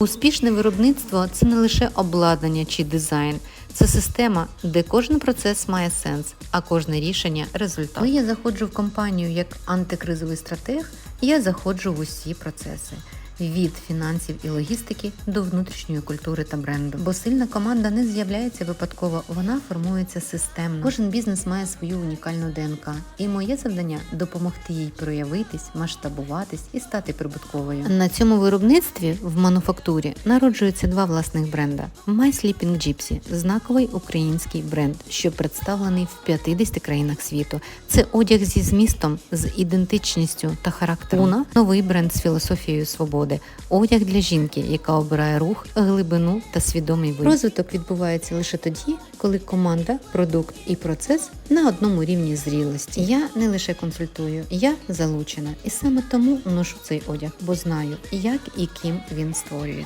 Успішне виробництво це не лише обладнання чи дизайн, це система, де кожен процес має сенс, а кожне рішення результат. Коли я заходжу в компанію як антикризовий стратег, я заходжу в усі процеси. Від фінансів і логістики до внутрішньої культури та бренду. Бо сильна команда не з'являється випадково, вона формується системно. Кожен бізнес має свою унікальну ДНК, і моє завдання допомогти їй проявитись, масштабуватись і стати прибутковою. На цьому виробництві в мануфактурі народжуються два власних бренда: My Sleeping Gypsy – знаковий український бренд, що представлений в 50 країнах світу. Це одяг зі змістом, з ідентичністю та характером. Уна – новий бренд з філософією свободи, одяг для жінки, яка обирає рух, глибину та свідомий вибір. Розвиток відбувається лише тоді, коли команда, продукт і процес на одному рівні зрілості. Я не лише консультую, я залучена, і саме тому ношу цей одяг, бо знаю, як і ким він створює.